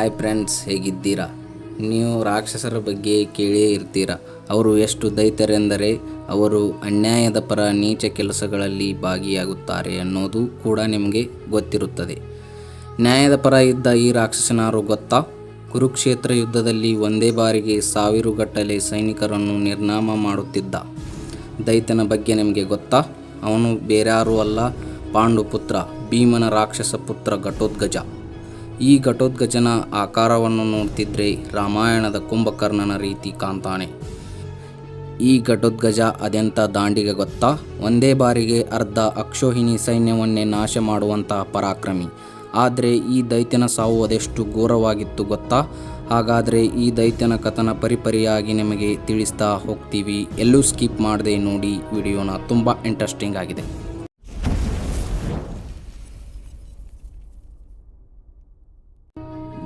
Hi friends, ಹೇಗಿದ್ದೀರಾ? ನೀವು ರಾಕ್ಷಸರ ಬಗ್ಗೆ ಕೇಳಿಯೇ ಇರ್ತೀರ? ಅವರು ಎಷ್ಟು ದೈತ್ಯರೆಂದರೆ ಅವರು ಅನ್ಯಾಯದ ಪರ ನೀಚ ಕೆಲಸಗಳಲ್ಲಿ ಭಾಗಿಯಾಗುತ್ತಾರೆ ಅನ್ನೋದು ಕೂಡ ನಿಮಗೆ ಗೊತ್ತಿರುತ್ತದೆ. ನ್ಯಾಯದ ಪರ ಇದ್ದ ಈ ರಾಕ್ಷಸನಾರು ಗೊತ್ತಾ? ಕುರುಕ್ಷೇತ್ರ ಯುದ್ಧದಲ್ಲಿ ಒಂದೇ ಬಾರಿಗೆ ಸಾವಿರುಗಟ್ಟಲೆ ಸೈನಿಕರನ್ನು ನಿರ್ನಾಮ ಮಾಡುತ್ತಿದ್ದ. ದೈತ್ಯನ ಬಗ್ಗೆ ನಿಮಗೆ ಗೊತ್ತಾ? ಅವನು ಬೇರ್ಯಾರೂ ಅಲ್ಲ, ಪಾಂಡುಪುತ್ರ, ಭೀಮನ ರಾಕ್ಷಸ ಪುತ್ರ ಘಟೋತ್ಕಜ ಈ ಘಟೋದ್ಗಜನ ಆಕಾರವನ್ನು ನೋಡ್ತಿದ್ರೆ ರಾಮಾಯಣದ ಕುಂಭಕರ್ಣನ ರೀತಿ ಕಾಣ್ತಾನೆ. ಈ ಘಟೋದ್ಗಜ ಅದೆಂಥ ದಾಂಡಿಗೆ ಗೊತ್ತಾ? ಒಂದೇ ಬಾರಿಗೆ ಅರ್ಧ ಅಕ್ಷೋಹಿಣಿ ಸೈನ್ಯವನ್ನೇ ನಾಶ ಮಾಡುವಂತಹ ಪರಾಕ್ರಮಿ. ಆದರೆ ಈ ದೈತ್ಯನ ಸಾವು ಅದೆಷ್ಟು ಘೋರವಾಗಿತ್ತು ಗೊತ್ತಾ? ಹಾಗಾದರೆ ಈ ದೈತ್ಯನ ಕಥನ ಪರಿಪರಿಯಾಗಿ ನಿಮಗೆ ತಿಳಿಸ್ತಾ ಹೋಗ್ತೀವಿ. ಎಲ್ಲೂ ಸ್ಕಿಪ್ ಮಾಡದೆ ನೋಡಿ, ವಿಡಿಯೋನ ತುಂಬ ಇಂಟ್ರೆಸ್ಟಿಂಗ್ ಆಗಿದೆ.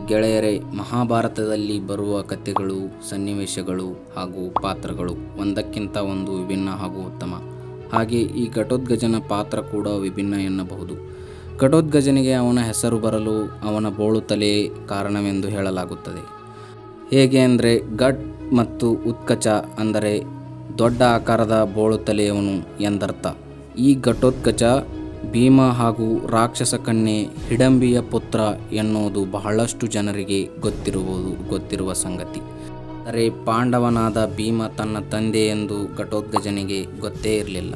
ಗೆಳೆಯರೇ, ಮಹಾಭಾರತದಲ್ಲಿ ಬರುವ ಕಥೆಗಳು, ಸನ್ನಿವೇಶಗಳು ಹಾಗೂ ಪಾತ್ರಗಳು ಒಂದಕ್ಕಿಂತ ಒಂದು ವಿಭಿನ್ನ ಹಾಗೂ ಉತ್ತಮ. ಹಾಗೆ ಈ ಘಟೋದ್ಗಜನ ಪಾತ್ರ ಕೂಡ ವಿಭಿನ್ನ ಎನ್ನಬಹುದು. ಘಟೋದ್ಗಜನಿಗೆ ಅವನ ಹೆಸರು ಬರಲು ಅವನ ಬೋಳು ಕಾರಣವೆಂದು ಹೇಳಲಾಗುತ್ತದೆ. ಹೇಗೆ ಅಂದರೆ ಘಟ್ ಮತ್ತು ಉತ್ಕಚ ಅಂದರೆ ದೊಡ್ಡ ಆಕಾರದ ಬೋಳು ತಲೆಯವನು ಎಂದರ್ಥ. ಈ ಘಟೋತ್ಕಚ ಭೀಮ ಹಾಗೂ ರಾಕ್ಷಸ ಕನ್ಯೆ ಹಿಡಂಬಿಯ ಪುತ್ರ ಎನ್ನುವುದು ಬಹಳಷ್ಟು ಜನರಿಗೆ ಗೊತ್ತಿರುವುದು, ಗೊತ್ತಿರುವ ಸಂಗತಿ. ಆದರೆ ಪಾಂಡವನಾದ ಭೀಮ ತನ್ನ ತಂದೆ ಎಂದು ಘಟೋದ್ಗಜನಿಗೆ ಗೊತ್ತೇ ಇರಲಿಲ್ಲ.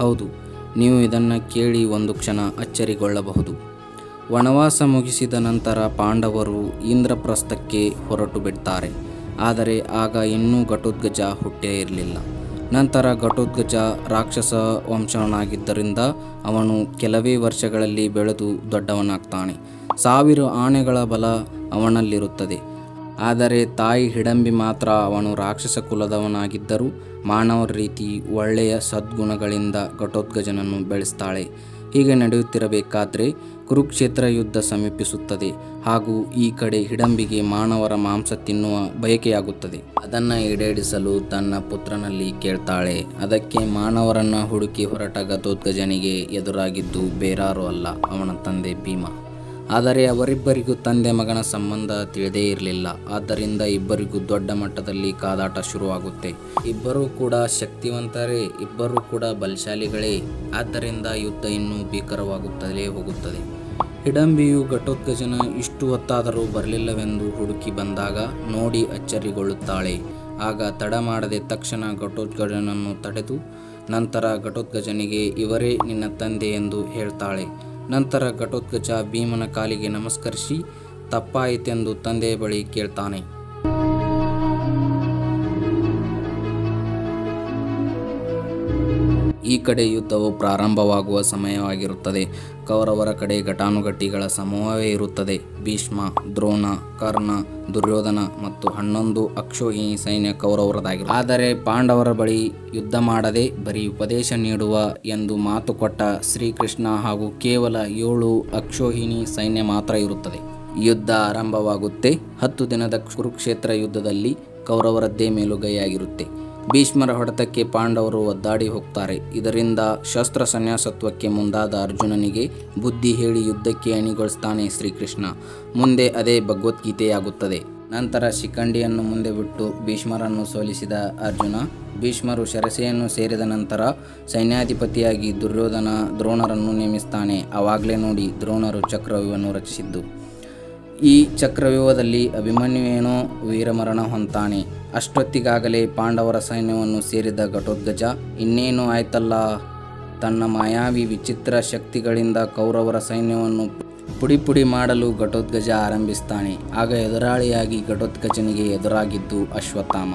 ಹೌದು, ನೀವು ಇದನ್ನು ಕೇಳಿ ಒಂದು ಕ್ಷಣ ಅಚ್ಚರಿಗೊಳ್ಳಬಹುದು. ವನವಾಸ ಮುಗಿಸಿದ ನಂತರ ಪಾಂಡವರು ಇಂದ್ರಪ್ರಸ್ಥಕ್ಕೆ ಹೊರಟು ಬಿಡ್ತಾರೆ ಆದರೆ ಆಗ ಇನ್ನೂ ಘಟೋದ್ಗಜ ಹುಟ್ಟೇ ಇರಲಿಲ್ಲ. ನಂತರ ಘಟೋದ್ಗಜ ರಾಕ್ಷಸ ವಂಶವನಾಗಿದ್ದರಿಂದ ಅವನು ಕೆಲವೇ ವರ್ಷಗಳಲ್ಲಿ ಬೆಳೆದು ದೊಡ್ಡವನಾಗ್ತಾನೆ. ಸಾವಿರ ಆನೆಗಳ ಬಲ ಅವನಲ್ಲಿರುತ್ತದೆ. ಆದರೆ ತಾಯಿ ಹಿಡಂಬಿ ಮಾತ್ರ ಅವನು ರಾಕ್ಷಸ ಕುಲದವನಾಗಿದ್ದರೂ ಮಾನವರ ರೀತಿ ಒಳ್ಳೆಯ ಸದ್ಗುಣಗಳಿಂದ ಘಟೋದ್ಗಜನನ್ನು ಬೆಳೆಸ್ತಾಳೆ. ಹೀಗೆ ನಡೆಯುತ್ತಿರಬೇಕಾದ್ರೆ ಕುರುಕ್ಷೇತ್ರ ಯುದ್ಧ ಸಮೀಪಿಸುತ್ತದೆ ಹಾಗೂ ಈ ಕಡೆ ಹಿಡಂಬಿಗೆ ಮಾನವರ ಮಾಂಸ ತಿನ್ನುವ ಬಯಕೆಯಾಗುತ್ತದೆ. ಅದನ್ನು ಈಡೇರಿಸಲು ತನ್ನ ಪುತ್ರನಲ್ಲಿ ಕೇಳ್ತಾಳೆ. ಅದಕ್ಕೆ ಮಾನವರನ್ನ ಹುಡುಕಿ ಹೊರಟ ಗತೋದ್ಗಜನಿಗೆ ಎದುರಾಗಿದ್ದು ಬೇರಾರು ಅಲ್ಲ, ಅವನ ತಂದೆ ಭೀಮ. ಆದರೆ ಅವರಿಬ್ಬರಿಗೂ ತಂದೆ ಮಗನ ಸಂಬಂಧ ತಿಳಿದೇ ಇರಲಿಲ್ಲ. ಆದ್ದರಿಂದ ಇಬ್ಬರಿಗೂ ದೊಡ್ಡ ಮಟ್ಟದಲ್ಲಿ ಕಾದಾಟ ಶುರುವಾಗುತ್ತೆ. ಇಬ್ಬರೂ ಕೂಡ ಶಕ್ತಿವಂತರೇ, ಇಬ್ಬರೂ ಕೂಡ ಬಲಶಾಲಿಗಳೇ. ಆದ್ದರಿಂದ ಯುದ್ಧ ಇನ್ನೂ ಭೀಕರವಾಗುತ್ತಲೇ ಹೋಗುತ್ತದೆ. ಹಿಡಂಬಿಯು ಘಟೋತ್ಕಜನ ಇಷ್ಟು ಹೊತ್ತಾದರೂ ಬರಲಿಲ್ಲವೆಂದು ಹುಡುಕಿ ಬಂದಾಗ ನೋಡಿ ಅಚ್ಚರಿಗೊಳ್ಳುತ್ತಾಳೆ. ಆಗ ತಡ ಮಾಡದೆ ತಕ್ಷಣ ಘಟೋತ್ಕಜನನ್ನು ತಡೆದು ನಂತರ ಘಟೋತ್ಕಜನಿಗೆ ಇವರೇ ನಿನ್ನ ತಂದೆ ಎಂದು ಹೇಳ್ತಾಳೆ. ನಂತರ ಘಟೋತ್ಕಚ ಭೀಮನ ಕಾಲಿಗೆ ನಮಸ್ಕರಿಸಿ ತಪ್ಪಾಯಿತೆಂದು ತಂದೆಯ ಬಳಿ ಕೇಳ್ತಾನೆ. ಈ ಕಡೆ ಯುದ್ಧವು ಪ್ರಾರಂಭವಾಗುವ ಸಮಯವಾಗಿರುತ್ತದೆ. ಕೌರವರ ಕಡೆ ಘಟಾನುಘಟಿಗಳ ಸಮೂಹವೇ ಇರುತ್ತದೆ. ಭೀಷ್ಮ, ದ್ರೋಣ, ಕರ್ಣ, ದುರ್ಯೋಧನ ಮತ್ತು ಹನ್ನೊಂದು ಅಕ್ಷೋಹಿಣಿ ಸೈನ್ಯ ಕೌರವರದಾಗಿದೆ ಆದರೆ ಪಾಂಡವರ ಬಳಿ ಯುದ್ಧ ಮಾಡದೆ ಬರೀ ಉಪದೇಶ ನೀಡುವ ಎಂದು ಮಾತು ಕೊಟ್ಟ ಶ್ರೀಕೃಷ್ಣ ಹಾಗೂ ಕೇವಲ ಏಳು ಅಕ್ಷೋಹಿಣಿ ಸೈನ್ಯ ಮಾತ್ರ ಇರುತ್ತದೆ. ಯುದ್ಧ ಆರಂಭವಾಗುತ್ತೆ. ಹತ್ತು ದಿನದ ಕುರುಕ್ಷೇತ್ರ ಯುದ್ಧದಲ್ಲಿ ಕೌರವರದ್ದೇ ಮೇಲುಗೈಯಾಗಿರುತ್ತೆ. ಭೀಷ್ಮರ ಹೊಡೆತಕ್ಕೆ ಪಾಂಡವರು ಒದ್ದಾಡಿ ಹೋಗ್ತಾರೆ. ಇದರಿಂದ ಶಸ್ತ್ರ ಸನ್ಯಾಸತ್ವಕ್ಕೆ ಮುಂದಾದ ಅರ್ಜುನನಿಗೆ ಬುದ್ಧಿ ಹೇಳಿ ಯುದ್ಧಕ್ಕೆ ಅಣಿಗೊಳಿಸ್ತಾನೆ ಶ್ರೀಕೃಷ್ಣ. ಮುಂದೆ ಅದೇ ಭಗವದ್ಗೀತೆಯಾಗುತ್ತದೆ. ನಂತರ ಶಿಖಂಡಿಯನ್ನು ಮುಂದೆ ಬಿಟ್ಟು ಭೀಷ್ಮರನ್ನು ಸೋಲಿಸಿದ ಅರ್ಜುನ, ಭೀಷ್ಮರು ಶರಸೆಯನ್ನು ಸೇರಿದ ನಂತರ ಸೈನ್ಯಾಧಿಪತಿಯಾಗಿ ದುರ್ಯೋಧನ ದ್ರೋಣರನ್ನು ನೇಮಿಸ್ತಾನೆ. ಆವಾಗಲೇ ನೋಡಿ ದ್ರೋಣರು ಚಕ್ರವ್ಯೂಹವನ್ನು ರಚಿಸಿದ್ದು. ಈ ಚಕ್ರವ್ಯೂಹದಲ್ಲಿ ಅಭಿಮನ್ಯುವೇನೋ ವೀರಮರಣ ಹೊಂತಾನೆ. ಅಷ್ಟೊತ್ತಿಗಾಗಲೇ ಪಾಂಡವರ ಸೈನ್ಯವನ್ನು ಸೇರಿದ ಘಟೋದ್ಗಜ, ಇನ್ನೇನು ಆಯ್ತಲ್ಲ? ತನ್ನ ಮಾಯಾವಿ ವಿಚಿತ್ರ ಶಕ್ತಿಗಳಿಂದ ಕೌರವರ ಸೈನ್ಯವನ್ನು ಪುಡಿ ಪುಡಿ ಮಾಡಲು ಘಟೋದ್ಗಜ ಆರಂಭಿಸ್ತಾನೆ. ಆಗ ಎದುರಾಳಿಯಾಗಿ ಘಟೋತ್ಕಜನಿಗೆ ಎದುರಾಗಿದ್ದು ಅಶ್ವತ್ಥಾಮ.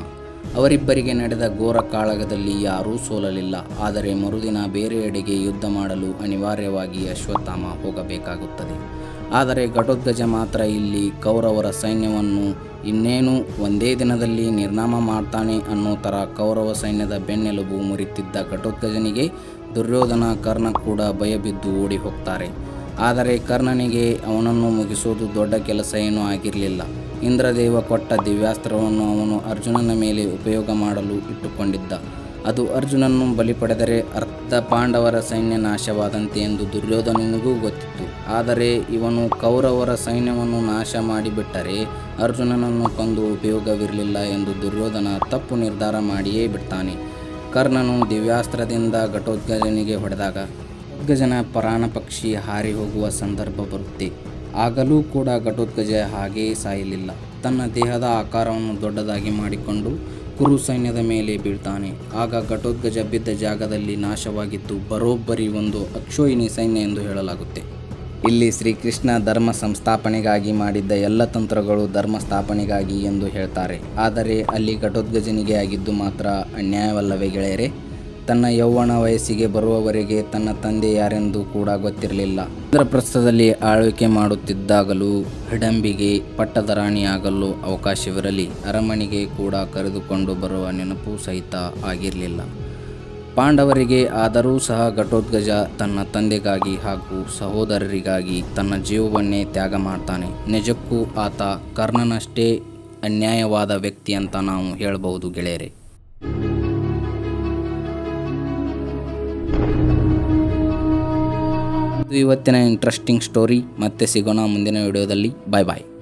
ಅವರಿಬ್ಬರಿಗೆ ನಡೆದ ಘೋರ ಕಾಳಗದಲ್ಲಿ ಯಾರೂ ಸೋಲಲಿಲ್ಲ. ಆದರೆ ಮರುದಿನ ಬೇರೆಯೆಡೆಗೆ ಯುದ್ಧ ಮಾಡಲು ಅನಿವಾರ್ಯವಾಗಿ ಅಶ್ವತ್ಥಾಮ ಹೋಗಬೇಕಾಗುತ್ತದೆ. ಆದರೆ ಘಟೋದ್ಗಜ ಮಾತ್ರ ಇಲ್ಲಿ ಕೌರವರ ಸೈನ್ಯವನ್ನು ಇನ್ನೇನು ಒಂದೇ ದಿನದಲ್ಲಿ ನಿರ್ನಾಮ ಮಾಡ್ತಾನೆ ಅನ್ನೋ ಥರ ಕೌರವ ಸೈನ್ಯದ ಬೆನ್ನೆಲುಬು ಮುರಿತಿದ್ದ ಘಟೋದ್ಗಜನಿಗೆ ದುರ್ಯೋಧನ ಕರ್ಣ ಕೂಡ ಭಯಬಿದ್ದು ಓಡಿ ಹೋಗ್ತಾರೆ. ಆದರೆ ಕರ್ಣನಿಗೆ ಅವನನ್ನು ಮುಗಿಸುವುದು ದೊಡ್ಡ ಕೆಲಸ ಏನೂ ಆಗಿರಲಿಲ್ಲ. ಇಂದ್ರದೇವ ಕೊಟ್ಟ ದಿವ್ಯಾಸ್ತ್ರವನ್ನು ಅವನು ಅರ್ಜುನನ ಮೇಲೆ ಉಪಯೋಗ ಮಾಡಲು ಇಟ್ಟುಕೊಂಡಿದ್ದ. ಅದು ಅರ್ಜುನನ್ನು ಬಲಿ ಪಡೆದರೆ ಅರ್ಧ ಪಾಂಡವರ ಸೈನ್ಯ ನಾಶವಾದಂತೆ ಎಂದು ದುರ್ಯೋಧನನಿಗೂ ಗೊತ್ತಿತ್ತು. ಆದರೆ ಇವನು ಕೌರವರ ಸೈನ್ಯವನ್ನು ನಾಶ ಮಾಡಿಬಿಟ್ಟರೆ ಅರ್ಜುನನನ್ನು ಕೊಂದು ಉಪಯೋಗವಿರಲಿಲ್ಲ ಎಂದು ದುರ್ಯೋಧನ ತಪ್ಪು ನಿರ್ಧಾರ ಮಾಡಿಯೇ ಬಿಡ್ತಾನೆ. ಕರ್ಣನು ದಿವ್ಯಾಸ್ತ್ರದಿಂದ ಘಟೋದ್ಗಜನಿಗೆ ಹೊಡೆದಾಗ ಉದ್ಗಜನ ಪರಾಣ ಪಕ್ಷಿ ಹಾರಿ ಹೋಗುವ ಸಂದರ್ಭ ಬರುತ್ತೆ. ಆಗಲೂ ಕೂಡ ಘಟೋದ್ಗಜ ಹಾಗೇ ಸಾಯಲಿಲ್ಲ. ತನ್ನ ದೇಹದ ಆಕಾರವನ್ನು ದೊಡ್ಡದಾಗಿ ಮಾಡಿಕೊಂಡು ಕುರು ಸೈನ್ಯದ ಮೇಲೆ ಬೀಳ್ತಾನೆ. ಆಗ ಘಟೋದ್ಗಜ ಬಿದ್ದ ಜಾಗದಲ್ಲಿ ನಾಶವಾಗಿದ್ದು ಬರೋಬ್ಬರಿ ಒಂದು ಅಕ್ಷೋಹಿಣಿ ಸೈನ್ಯ ಎಂದು ಹೇಳಲಾಗುತ್ತೆ. ಇಲ್ಲಿ ಶ್ರೀಕೃಷ್ಣ ಧರ್ಮ ಸಂಸ್ಥಾಪನೆಗಾಗಿ ಮಾಡಿದ್ದ ಎಲ್ಲ ತಂತ್ರಗಳು ಧರ್ಮ ಸ್ಥಾಪನೆಗಾಗಿ ಎಂದು ಹೇಳ್ತಾರೆ. ಆದರೆ ಅಲ್ಲಿ ಘಟೋದ್ಗಜನಿಗೆ ಆಗಿದ್ದು ಮಾತ್ರ ಅನ್ಯಾಯವಲ್ಲವೇ ಗೆಳೆಯರೆ? ತನ್ನ ಯೌವನ ವಯಸ್ಸಿಗೆ ಬರುವವರೆಗೆ ತನ್ನ ತಂದೆ ಯಾರೆಂದು ಕೂಡ ಗೊತ್ತಿರಲಿಲ್ಲ. ಇಂದ್ರಪ್ರಸ್ಥದಲ್ಲಿ ಆಳ್ವಿಕೆ ಮಾಡುತ್ತಿದ್ದಾಗಲೂ ಹಿಡಂಬಿಗೆ ಪಟ್ಟದ ರಾಣಿಯಾಗಲು ಅವಕಾಶವಿರಲಿ, ಅರಮನೆಗೆ ಕೂಡ ಕರೆದುಕೊಂಡು ಬರುವ ನೆನಪು ಸಹಿತ ಆಗಿರಲಿಲ್ಲ. ಪಾಂಡವರಿಗೆ ಆದರೂ ಸಹ ಘಟೋದ್ಗಜ ತನ್ನ ತಂದೆಗಾಗಿ ಹಾಗೂ ಸಹೋದರರಿಗಾಗಿ ತನ್ನ ಜೀವವನ್ನೇ ತ್ಯಾಗ ಮಾಡ್ತಾನೆ. ನಿಜಕ್ಕೂ ಆತ ಕರ್ಣನಷ್ಟೇ ಅನ್ಯಾಯವಾದ ವ್ಯಕ್ತಿ ಅಂತ ನಾವು ಹೇಳಬಹುದು ಗೆಳೆಯರೆ. ಇವತ್ತಿನ ಇಂಟ್ರೆಸ್ಟಿಂಗ್ ಸ್ಟೋರಿ ಮತ್ತೆ ಸಿಗೋಣ ಮುಂದಿನ ವಿಡಿಯೋದಲ್ಲಿ. ಬಾಯ್ ಬಾಯ್